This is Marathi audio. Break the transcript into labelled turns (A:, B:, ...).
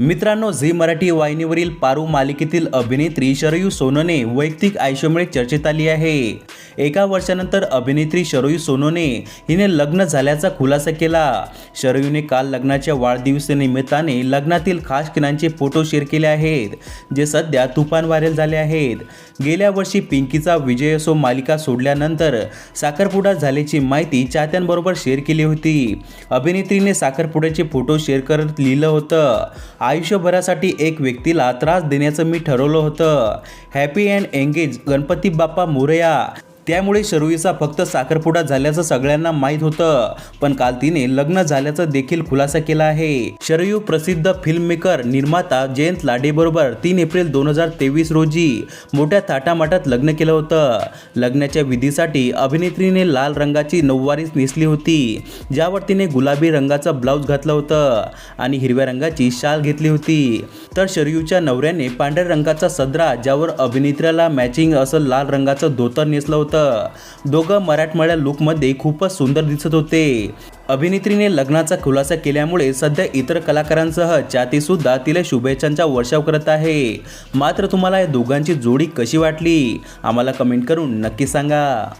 A: मित्रांनो झी मराठी वाहिनीवरील पारू मालिकेतील अभिनेत्री शरयू सोनने वैयक्तिक आयुष्यामुळे चर्चेत आली आहे. एका वर्षानंतर अभिनेत्री शरयू सोनोने हिने लग्न झाल्याचा खुलासा केला. शरयूने काल लग्नाच्या वाढदिवसानिमित्ताने लग्नातील खास किनांचे फोटो शेअर केले आहेत जे सध्या तुफान व्हायरल झाले आहेत. गेल्या वर्षी पिंकीचा विजय असो मालिका सोडल्यानंतर साखरपुडा झाल्याची माहिती चाहत्यांबरोबर शेअर केली होती. अभिनेत्रीने साखरपुड्याचे फोटो शेअर करत लिहिलं होतं आयुष्यभरासाठी एक व्यक्तीला त्रास देण्याचं मी ठरवलं होतं. Happy and engage Ganpati Bappa Morya त्यामुळे शरुईचा फक्त साखरपुडा झाल्याचं सगळ्यांना माहीत होतं. पण काल तिने लग्न झाल्याचं देखील खुलासा केला आहे. शरयू प्रसिद्ध फिल्ममेकर निर्माता जयंत लाडेबरोबर तीन एप्रिल दोन हजार तेवीस रोजी मोठ्या थाटामाटात लग्न केलं होतं. लग्नाच्या विधीसाठी अभिनेत्रीने लाल रंगाची नऊवारीच नेसली होती ज्यावर तिने गुलाबी रंगाचा ब्लाऊज घातलं होतं आणि हिरव्या रंगाची शाल घेतली होती. तर शरयूच्या नवऱ्याने पांढऱ्या रंगाचा सदरा ज्यावर अभिनेत्र्याला मॅचिंग असं लाल रंगाचं धोतर नेसलं होतं. दोघं मराठमळ्या लुकमध्ये खूपच सुंदर दिसत होते. अभिनेत्रीने लग्नाचा खुलासा केल्यामुळे सध्या इतर कलाकारांसह चाहतीसुद्धा तिला शुभेच्छांचा वर्षाव करत आहे. मात्र तुम्हाला या दोघांची जोडी कशी वाटली? आम्हाला कमेंट करून नक्की सांगा.